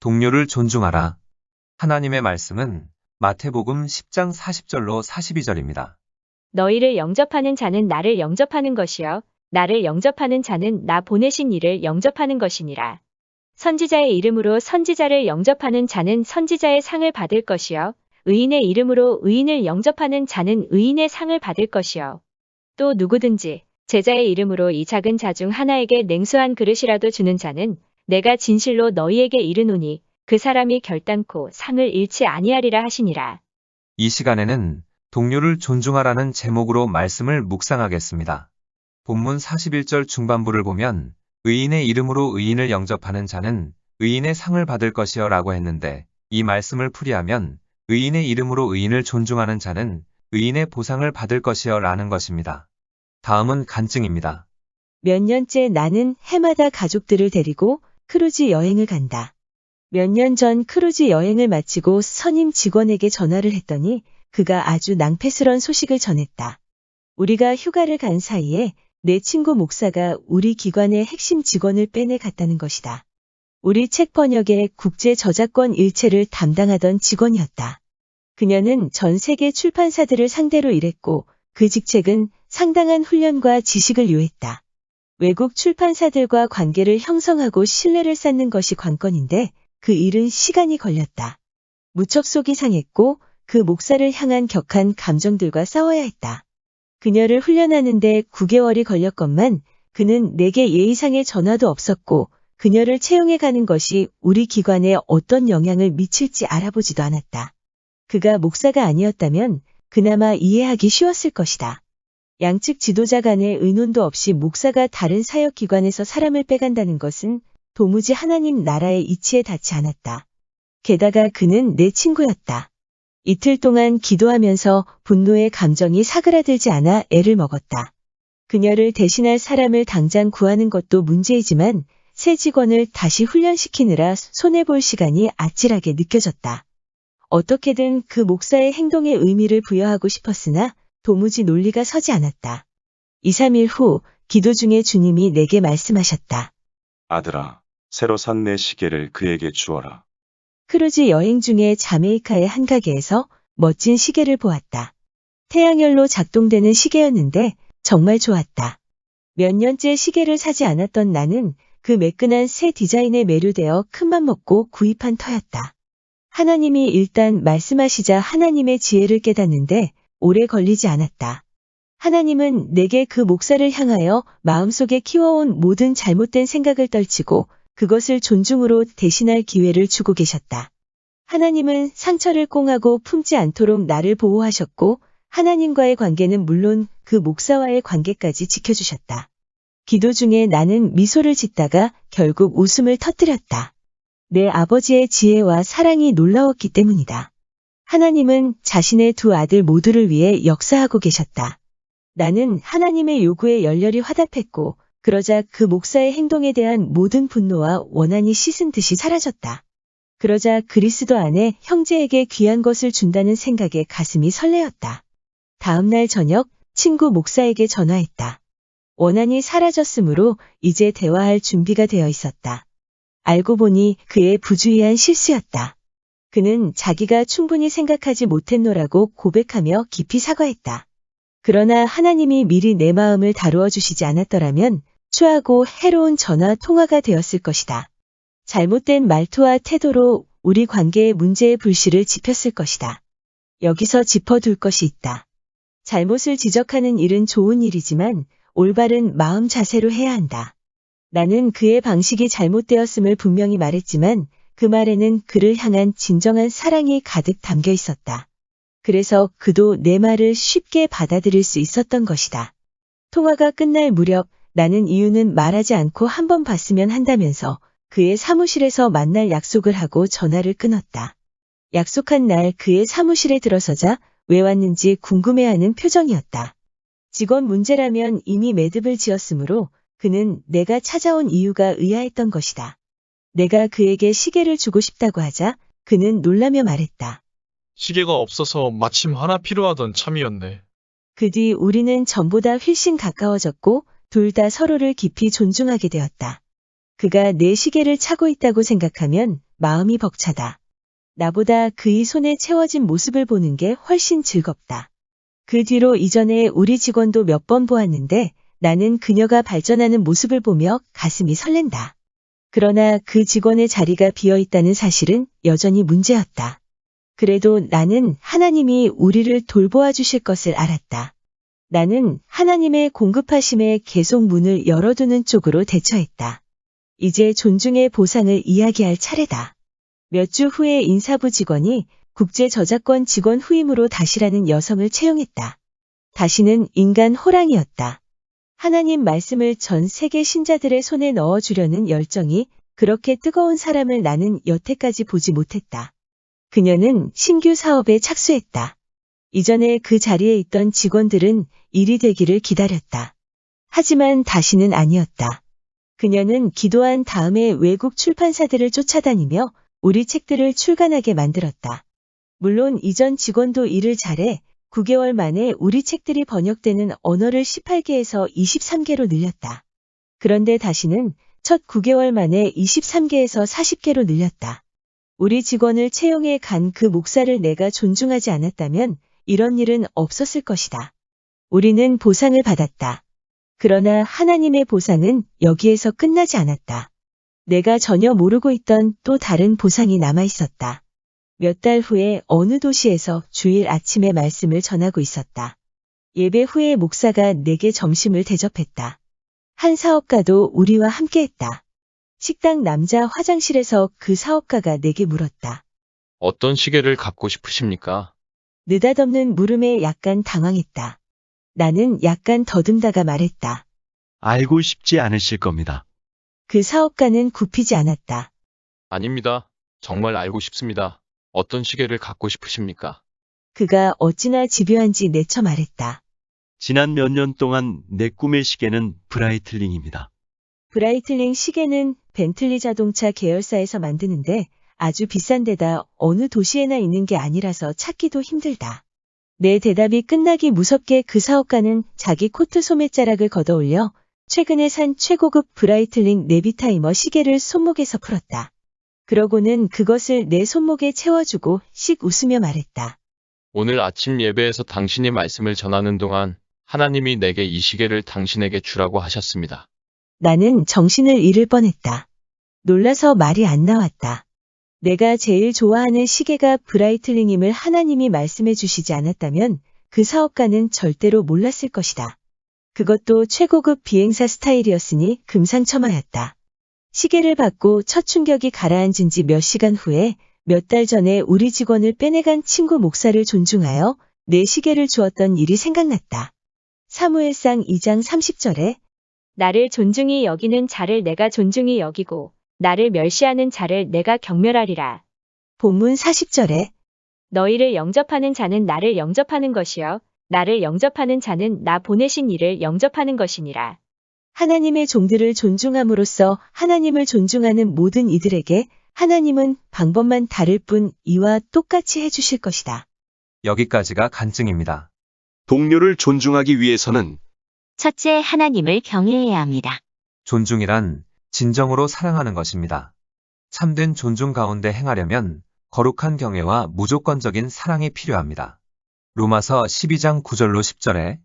동료를 존중하라. 하나님의 말씀은 마태복음 10장 40절로 42절입니다. 너희를 영접하는 자는 나를 영접하는 것이요. 나를 영접하는 자는 나 보내신 이를 영접하는 것이니라. 선지자의 이름으로 선지자를 영접하는 자는 선지자의 상을 받을 것이요. 의인의 이름으로 의인을 영접하는 자는 의인의 상을 받을 것이요. 또 누구든지 제자의 이름으로 이 작은 자 중 하나에게 냉수한 그릇이라도 주는 자는 내가 진실로 너희에게 이르노니 그 사람이 결단코 상을 잃지 아니하리라 하시니라. 이 시간에는 동료를 존중하라는 제목으로 말씀을 묵상하겠습니다. 본문 41절 중반부를 보면 의인의 이름으로 의인을 영접하는 자는 의인의 상을 받을 것이여 라고 했는데 이 말씀을 풀이하면 의인의 이름으로 의인을 존중하는 자는 의인의 보상을 받을 것이여 라는 것입니다. 다음은 간증입니다. 몇 년째 나는 해마다 가족들을 데리고 크루즈 여행을 간다. 몇 년 전 크루즈 여행을 마치고 선임 직원에게 전화를 했더니 그가 아주 낭패스런 소식을 전했다. 우리가 휴가를 간 사이에 내 친구 목사가 우리 기관의 핵심 직원을 빼내 갔다는 것이다. 우리 책 번역의 국제 저작권 일체를 담당하던 직원이었다. 그녀는 전 세계 출판사들을 상대로 일했고 그 직책은 상당한 훈련과 지식을 요했다. 외국 출판사들과 관계를 형성하고 신뢰를 쌓는 것이 관건인데 그 일은 시간이 걸렸다. 무척 속이 상했고 그 목사를 향한 격한 감정들과 싸워야 했다. 그녀를 훈련하는데 9개월이 걸렸건만 그는 내게 예의상의 전화도 없었고 그녀를 채용해 가는 것이 우리 기관에 어떤 영향을 미칠지 알아보지도 않았다. 그가 목사가 아니었다면 그나마 이해하기 쉬웠을 것이다. 양측 지도자 간의 의논도 없이 목사가 다른 사역 기관에서 사람을 빼간다는 것은 도무지 하나님 나라의 이치에 닿지 않았다. 게다가 그는 내 친구였다. 이틀 동안 기도하면서 분노의 감정이 사그라들지 않아 애를 먹었다. 그녀를 대신할 사람을 당장 구하는 것도 문제이지만 새 직원을 다시 훈련시키느라 손해볼 시간이 아찔하게 느껴졌다. 어떻게든 그 목사의 행동에 의미를 부여하고 싶었으나 도무지 논리가 서지 않았다. 2, 3일 후 기도 중에 주님이 내게 말씀하셨다. 아들아, 새로 산 내 시계를 그에게 주어라. 크루즈 여행 중에 자메이카의 한 가게에서 멋진 시계를 보았다. 태양열로 작동되는 시계였는데 정말 좋았다. 몇 년째 시계를 사지 않았던 나는 그 매끈한 새 디자인에 매료되어 큰맘 먹고 구입한 터였다. 하나님이 일단 말씀하시자 하나님의 지혜를 깨닫는데 오래 걸리지 않았다. 하나님은 내게 그 목사를 향하여 마음속에 키워온 모든 잘못된 생각을 떨치고 그것을 존중으로 대신할 기회를 주고 계셨다. 하나님은 상처를 꽁하고 품지 않도록 나를 보호하셨고 하나님과의 관계는 물론 그 목사와의 관계까지 지켜주셨다. 기도 중에 나는 미소를 짓다가 결국 웃음을 터뜨렸다. 내 아버지의 지혜와 사랑이 놀라웠기 때문이다. 하나님은 자신의 두 아들 모두를 위해 역사하고 계셨다. 나는 하나님의 요구에 열렬히 화답했고 그러자 그 목사의 행동에 대한 모든 분노와 원한이 씻은 듯이 사라졌다. 그러자 그리스도 안에 형제에게 귀한 것을 준다는 생각에 가슴이 설레었다. 다음날 저녁 친구 목사에게 전화했다. 원한이 사라졌으므로 이제 대화할 준비가 되어 있었다. 알고 보니 그의 부주의한 실수였다. 그는 자기가 충분히 생각하지 못했노라고 고백하며 깊이 사과했다. 그러나 하나님이 미리 내 마음을 다루어 주시지 않았더라면 추하고 해로운 전화 통화가 되었을 것이다. 잘못된 말투와 태도로 우리 관계의 문제의 불씨를 지폈을 것이다. 여기서 짚어둘 것이 있다. 잘못을 지적하는 일은 좋은 일이지만 올바른 마음 자세로 해야 한다. 나는 그의 방식이 잘못되었음을 분명히 말했지만 그 말에는 그를 향한 진정한 사랑이 가득 담겨 있었다. 그래서 그도 내 말을 쉽게 받아들일 수 있었던 것이다. 통화가 끝날 무렵 나는 이유는 말하지 않고 한 번 봤으면 한다면서 그의 사무실에서 만날 약속을 하고 전화를 끊었다. 약속한 날 그의 사무실에 들어서자 왜 왔는지 궁금해하는 표정이었다. 직원 문제라면 이미 매듭을 지었으므로 그는 내가 찾아온 이유가 의아했던 것이다. 내가 그에게 시계를 주고 싶다고 하자 그는 놀라며 말했다. 시계가 없어서 마침 하나 필요하던 참이었네. 그 뒤 우리는 전보다 훨씬 가까워졌고 둘 다 서로를 깊이 존중하게 되었다. 그가 내 시계를 차고 있다고 생각하면 마음이 벅차다. 나보다 그의 손에 채워진 모습을 보는 게 훨씬 즐겁다. 그 뒤로 이전에 우리 직원도 몇 번 보았는데 나는 그녀가 발전하는 모습을 보며 가슴이 설렌다. 그러나 그 직원의 자리가 비어 있다는 사실은 여전히 문제였다. 그래도 나는 하나님이 우리를 돌보아 주실 것을 알았다. 나는 하나님의 공급하심에 계속 문을 열어두는 쪽으로 대처했다. 이제 존중의 보상을 이야기할 차례다. 몇 주 후에 인사부 직원이 국제 저작권 직원 후임으로 다시라는 여성을 채용했다. 다시는 인간 호랑이였다. 하나님 말씀을 전 세계 신자들의 손에 넣어주려는 열정이 그렇게 뜨거운 사람을 나는 여태까지 보지 못했다. 그녀는 신규 사업에 착수했다. 이전에 그 자리에 있던 직원들은 일이 되기를 기다렸다. 하지만 다시는 아니었다. 그녀는 기도한 다음에 외국 출판사들을 쫓아다니며 우리 책들을 출간하게 만들었다. 물론 이전 직원도 일을 잘해 9개월 만에 우리 책들이 번역되는 언어를 18개에서 23개로 늘렸다. 그런데 다시는 첫 9개월 만에 23개에서 40개로 늘렸다. 우리 직원을 채용해 간 그 목사를 내가 존중하지 않았다면 이런 일은 없었을 것이다. 우리는 보상을 받았다. 그러나 하나님의 보상은 여기에서 끝나지 않았다. 내가 전혀 모르고 있던 또 다른 보상이 남아 있었다. 몇 달 후에 어느 도시에서 주일 아침에 말씀을 전하고 있었다. 예배 후에 목사가 내게 점심을 대접했다. 한 사업가도 우리와 함께 했다. 식당 남자 화장실에서 그 사업가가 내게 물었다. 어떤 시계를 갖고 싶으십니까? 느닷없는 물음에 약간 당황했다. 나는 약간 더듬다가 말했다. 알고 싶지 않으실 겁니다. 그 사업가는 굽히지 않았다. 아닙니다. 정말 알고 싶습니다. 어떤 시계를 갖고 싶으십니까? 그가 어찌나 집요한지 내쳐 말했다. 지난 몇 년 동안 내 꿈의 시계는 브라이틀링입니다. 브라이틀링 시계는 벤틀리 자동차 계열사에서 만드는데 아주 비싼 데다 어느 도시에나 있는 게 아니라서 찾기도 힘들다. 내 대답이 끝나기 무섭게 그 사업가는 자기 코트 소매자락을 걷어올려 최근에 산 최고급 브라이틀링 네비타이머 시계를 손목에서 풀었다. 그러고는 그것을 내 손목에 채워주고 씩 웃으며 말했다. 오늘 아침 예배에서 당신이 말씀을 전하는 동안 하나님이 내게 이 시계를 당신에게 주라고 하셨습니다. 나는 정신을 잃을 뻔했다. 놀라서 말이 안 나왔다. 내가 제일 좋아하는 시계가 브라이틀링임을 하나님이 말씀해 주시지 않았다면 그 사업가는 절대로 몰랐을 것이다. 그것도 최고급 비행사 스타일이었으니 금상첨화였다. 시계를 받고 첫 충격이 가라앉은 지 몇 시간 후에 몇 달 전에 우리 직원을 빼내간 친구 목사를 존중하여 내 시계를 주었던 일이 생각났다. 사무엘상 2장 30절에 나를 존중히 여기는 자를 내가 존중히 여기고 나를 멸시하는 자를 내가 경멸하리라. 본문 40절에 너희를 영접하는 자는 나를 영접하는 것이요 나를 영접하는 자는 나 보내신 이를 영접하는 것이니라. 하나님의 종들을 존중함으로써 하나님을 존중하는 모든 이들에게 하나님은 방법만 다를 뿐 이와 똑같이 해주실 것이다. 여기까지가 간증입니다. 동료를 존중하기 위해서는 첫째, 하나님을 경외해야 합니다. 존중이란 진정으로 사랑하는 것입니다. 참된 존중 가운데 행하려면 거룩한 경외와 무조건적인 사랑이 필요합니다. 로마서 12장 9절로 10절에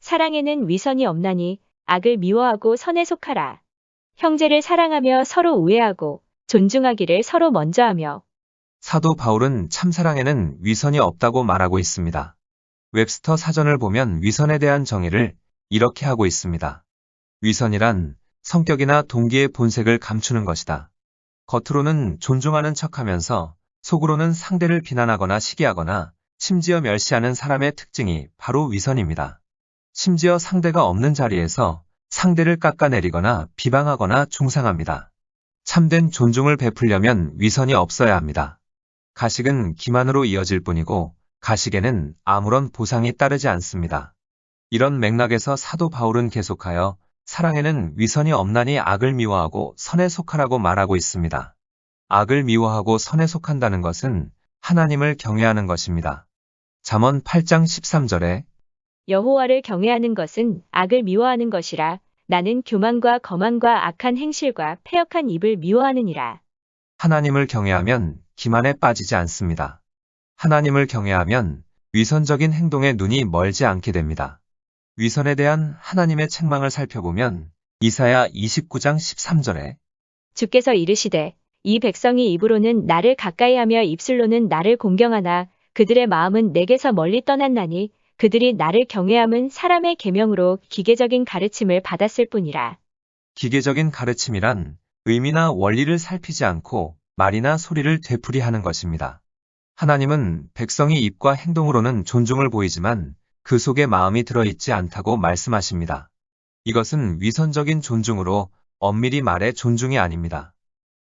사랑에는 위선이 없나니 악을 미워하고 선에 속하라. 형제를 사랑하며 서로 우애하고 존중하기를 서로 먼저 하며 사도 바울은 참사랑에는 위선이 없다고 말하고 있습니다. 웹스터 사전을 보면 위선에 대한 정의를 이렇게 하고 있습니다. 위선이란 성격이나 동기의 본색을 감추는 것이다. 겉으로는 존중하는 척하면서 속으로는 상대를 비난하거나 시기하거나 심지어 멸시하는 사람의 특징이 바로 위선입니다. 심지어 상대가 없는 자리에서 상대를 깎아내리거나 비방하거나 중상합니다. 참된 존중을 베풀려면 위선이 없어야 합니다. 가식은 기만으로 이어질 뿐이고 가식에는 아무런 보상이 따르지 않습니다. 이런 맥락에서 사도 바울은 계속하여 사랑에는 위선이 없나니 악을 미워하고 선에 속하라고 말하고 있습니다. 악을 미워하고 선에 속한다는 것은 하나님을 경외하는 것입니다. 잠언 8장 13절에 여호와를 경외하는 것은 악을 미워하는 것이라 나는 교만과 거만과 악한 행실과 패역한 입을 미워하느니라. 하나님을 경외하면 기만에 빠지지 않습니다. 하나님을 경외하면 위선적인 행동에 눈이 멀지 않게 됩니다. 위선에 대한 하나님의 책망을 살펴보면 이사야 29장 13절에 주께서 이르시되 이 백성이 입으로는 나를 가까이하며 입술로는 나를 공경하나 그들의 마음은 내게서 멀리 떠났나니 그들이 나를 경외함은 사람의 계명으로 기계적인 가르침을 받았을 뿐이라. 기계적인 가르침이란 의미나 원리를 살피지 않고 말이나 소리를 되풀이하는 것입니다. 하나님은 백성이 입과 행동으로는 존중을 보이지만 그 속에 마음이 들어있지 않다고 말씀하십니다. 이것은 위선적인 존중으로 엄밀히 말해 존중이 아닙니다.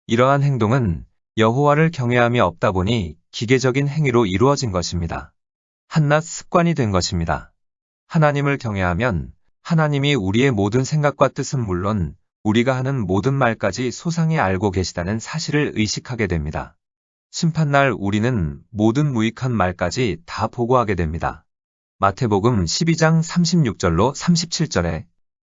이러한 행동은 여호와를 경외함이 없다 보니 기계적인 행위로 이루어진 것입니다. 한낱 습관이 된 것입니다. 하나님을 경외하면 하나님이 우리의 모든 생각과 뜻은 물론 우리가 하는 모든 말까지 소상히 알고 계시다는 사실을 의식하게 됩니다. 심판날 우리는 모든 무익한 말까지 다 보고하게 됩니다. 마태복음 12장 36절로 37절에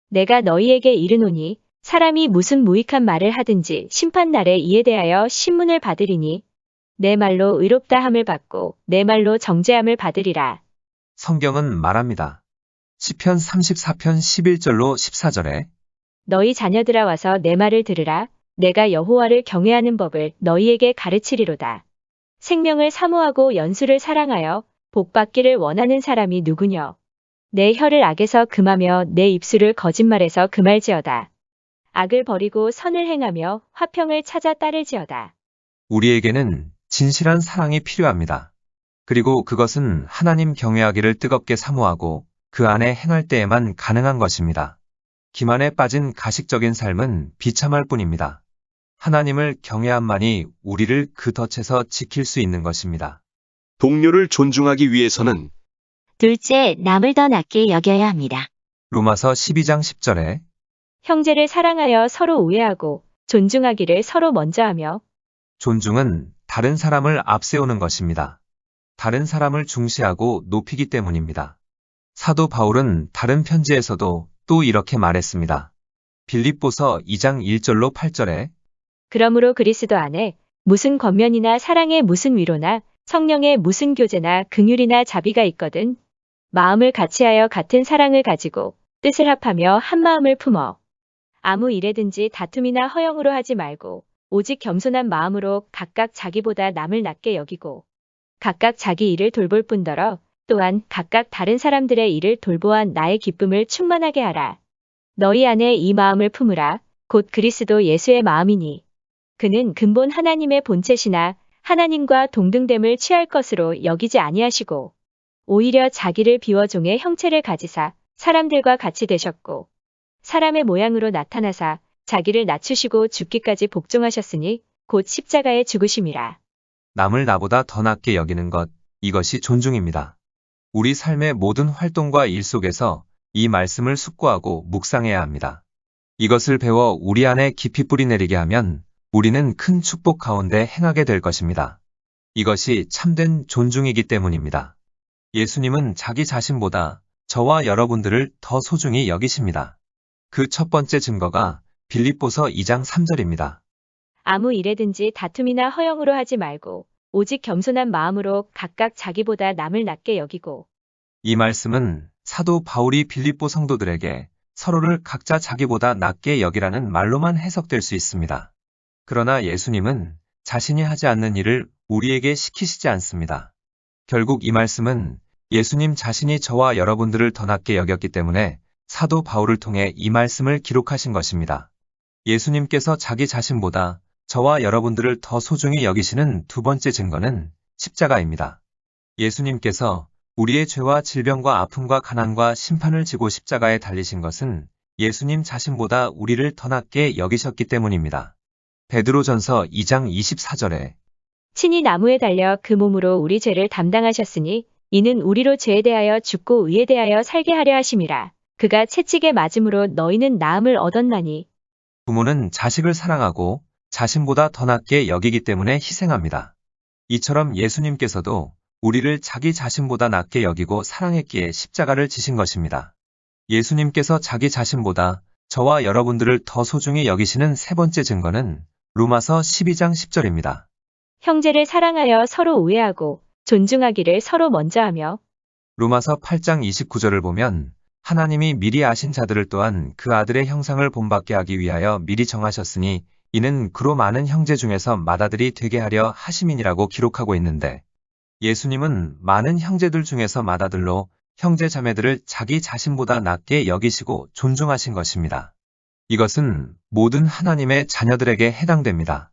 내가 너희에게 이르노니 사람이 무슨 무익한 말을 하든지 심판날에 이에 대하여 신문을 받으리니 내 말로 의롭다 함을 받고 내 말로 정죄함을 받으리라. 성경은 말합니다. 시편 34편 11절로 14절에 너희 자녀들아 와서 내 말을 들으라. 내가 여호와를 경외하는 법을 너희에게 가르치리로다. 생명을 사모하고 연수를 사랑하여 복 받기를 원하는 사람이 누구뇨? 내 혀를 악에서 금하며 내 입술을 거짓말에서 금할지어다. 악을 버리고 선을 행하며 화평을 찾아 따를지어다. 우리에게는 진실한 사랑이 필요합니다. 그리고 그것은 하나님 경외하기를 뜨겁게 사모하고 그 안에 행할 때에만 가능한 것입니다. 기만에 빠진 가식적인 삶은 비참할 뿐입니다. 하나님을 경외함만이 우리를 그 덫에서 지킬 수 있는 것입니다. 동료를 존중하기 위해서는 둘째, 남을 더 낮게 여겨야 합니다. 로마서 12장 10절에 형제를 사랑하여 서로 우애하고 존중하기를 서로 먼저 하며 존중은 다른 사람을 앞세우는 것입니다. 다른 사람을 중시하고 높이기 때문입니다. 사도 바울은 다른 편지에서도 또 이렇게 말했습니다. 빌립보서 2장 1절로 8절에 그러므로 그리스도 안에 무슨 권면이나 사랑의 무슨 위로나 성령의 무슨 교제나 긍휼이나 자비가 있거든 마음을 같이하여 같은 사랑을 가지고 뜻을 합하며 한 마음을 품어 아무 일에든지 다툼이나 허영으로 하지 말고 오직 겸손한 마음으로 각각 자기보다 남을 낮게 여기고 각각 자기 일을 돌볼 뿐더러 또한 각각 다른 사람들의 일을 돌보아 나의 기쁨을 충만하게 하라. 너희 안에 이 마음을 품으라. 곧 그리스도 예수의 마음이니. 그는 근본 하나님의 본체시나 하나님과 동등됨을 취할 것으로 여기지 아니하시고 오히려 자기를 비워 종의 형체를 가지사 사람들과 같이 되셨고 사람의 모양으로 나타나사 자기를 낮추시고 죽기까지 복종하셨으니 곧 십자가에 죽으심이라. 남을 나보다 더 낮게 여기는 것, 이것이 존중입니다. 우리 삶의 모든 활동과 일 속에서 이 말씀을 숙고하고 묵상해야 합니다. 이것을 배워 우리 안에 깊이 뿌리내리게 하면 우리는 큰 축복 가운데 행하게 될 것입니다. 이것이 참된 존중이기 때문입니다. 예수님은 자기 자신보다 저와 여러분들을 더 소중히 여기십니다. 그 첫 번째 증거가 빌립보서 2장 3절입니다. 아무 일에든지 다툼이나 허영으로 하지 말고 오직 겸손한 마음으로 각각 자기보다 남을 낮게 여기고 이 말씀은 사도 바울이 빌립보 성도들에게 서로를 각자 자기보다 낮게 여기라는 말로만 해석될 수 있습니다. 그러나 예수님은 자신이 하지 않는 일을 우리에게 시키시지 않습니다. 결국 이 말씀은 예수님 자신이 저와 여러분들을 더 낮게 여겼기 때문에 사도 바울을 통해 이 말씀을 기록하신 것입니다. 예수님께서 자기 자신보다 저와 여러분들을 더 소중히 여기시는 두 번째 증거는 십자가입니다. 예수님께서 우리의 죄와 질병과 아픔과 가난과 심판을 지고 십자가에 달리신 것은 예수님 자신보다 우리를 더 낮게 여기셨기 때문입니다. 베드로전서 2장 24절에 친히 나무에 달려 그 몸으로 우리 죄를 담당하셨으니 이는 우리로 죄에 대하여 죽고 의에 대하여 살게 하려 하심이라. 그가 채찍에 맞음으로 너희는 나음을 얻었나니 부모는 자식을 사랑하고 자신보다 더 낮게 여기기 때문에 희생합니다. 이처럼 예수님께서도 우리를 자기 자신보다 낮게 여기고 사랑했기에 십자가를 지신 것입니다. 예수님께서 자기 자신보다 저와 여러분들을 더 소중히 여기시는 세 번째 증거는 로마서 12장 10절입니다. 형제를 사랑하여 서로 우애하고 존중하기를 서로 먼저 하며 로마서 8장 29절을 보면 하나님이 미리 아신 자들을 또한 그 아들의 형상을 본받게 하기 위하여 미리 정하셨으니 이는 그로 많은 형제 중에서 맏아들이 되게 하려 하심이니라고 기록하고 있는데 예수님은 많은 형제들 중에서 맏아들로 형제 자매들을 자기 자신보다 낮게 여기시고 존중하신 것입니다. 이것은 모든 하나님의 자녀들에게 해당됩니다.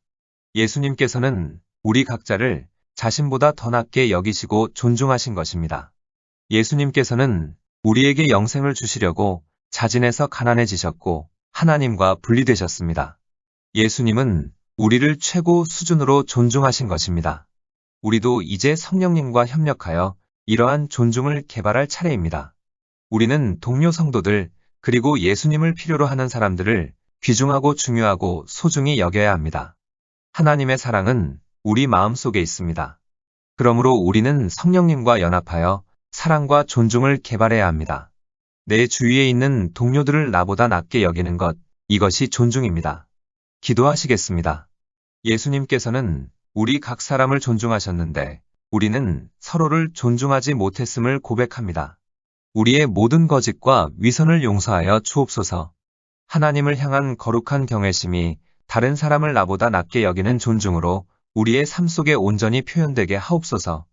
예수님께서는 우리 각자를 자신보다 더 낮게 여기시고 존중하신 것입니다. 예수님께서는 우리에게 영생을 주시려고 자진해서 가난해지셨고 하나님과 분리되셨습니다. 예수님은 우리를 최고 수준으로 존중하신 것입니다. 우리도 이제 성령님과 협력하여 이러한 존중을 개발할 차례입니다. 우리는 동료 성도들, 그리고 예수님을 필요로 하는 사람들을 귀중하고 중요하고 소중히 여겨야 합니다. 하나님의 사랑은 우리 마음 속에 있습니다. 그러므로 우리는 성령님과 연합하여 사랑과 존중을 개발해야 합니다. 내 주위에 있는 동료들을 나보다 낮게 여기는 것, 이것이 존중입니다. 기도하시겠습니다. 예수님께서는 우리 각 사람을 존중하셨는데 우리는 서로를 존중하지 못했음을 고백합니다. 우리의 모든 거짓과 위선을 용서하여 주옵소서. 하나님을 향한 거룩한 경외심이 다른 사람을 나보다 낮게 여기는 존중으로 우리의 삶 속에 온전히 표현되게 하옵소서.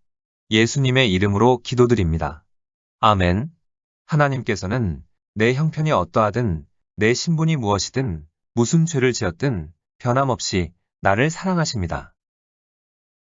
예수님의 이름으로 기도드립니다. 아멘. 하나님께서는 내 형편이 어떠하든 내 신분이 무엇이든 무슨 죄를 지었든 변함없이 나를 사랑하십니다.